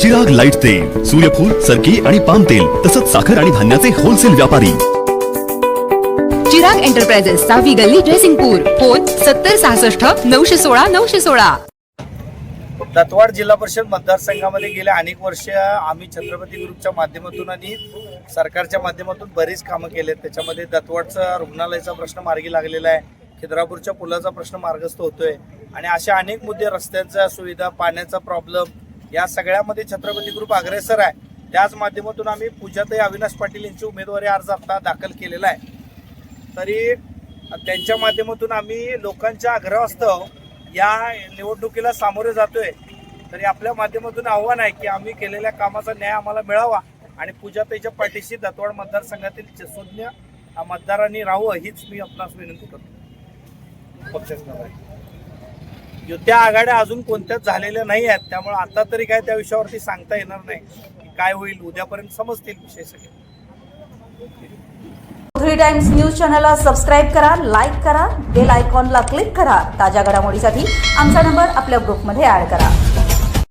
Chirag light तेल सूर्यफूल सरकी आणि पाम तेल तसंच साखर आणि धान्याचे होलसेल व्यापारी. चिराग एंटरप्राइजेस सहावी गल्ली जयसिंगपूर. फोन सत्तर सहासष्ट नऊशे सोळा नऊशे सोळा. दत्तवाड जिल्हा परिषद मतदारसंघामध्ये गेल्या अनेक वर्ष आम्ही छत्रपती ग्रुपच्या माध्यमातून आणि सरकारच्या माध्यमातून बरीच कामं केली आहेत त्याच्यामध्ये दत्तवाडचा रुग्णालयाचा प्रश्न मार्गी लागलेला आहे. खिद्रापूरच्या पुलाचा प्रश्न मार्गस्थ होतोय. आणि असे अनेक मुद्दे रस्त्यांच्या सुविधा पाण्याचा प्रॉब्लेम या सगळ्यामध्ये छत्रपती ग्रुप अग्रेसर आहे. त्याच माध्यमातून आम्ही पूजाताई अविनाश पाटील यांची उमेदवारी अर्ज आता दाखल केलेला आहे. तरी त्यांच्या माध्यमातून आम्ही लोकांच्या आग्रहास्तव या निवडणुकीला सामोरे जातोय. तरी आपल्या माध्यमातून आव्हान आहे की आम्ही केलेल्या कामाचा न्याय आम्हाला मिळावा आणि पूजाताईच्या पाठीशी दत्तवाड मतदारसंघातील सुज्ञ मतदारांनी राहावं हीच मी आपणास विनंती करतो. पक्षाच्या आहे. युत्या आघाड्या अजून कोणत्याच झालेल्या नाही आहेत. त्यामुळे आता तरी काय त्या विषयावरती सांगता येणार नाही. की काय होईल उद्यापर्यंत समजतील विषय सगळे. थ्री टाइम्स न्यूज चॅनलला सबस्क्राईब करा लाईक करा बेल आयकॉनला क्लिक करा. ताज्या घडामोडीसाठी आमचा नंबर आपल्या ग्रुपमध्ये ॲड करा.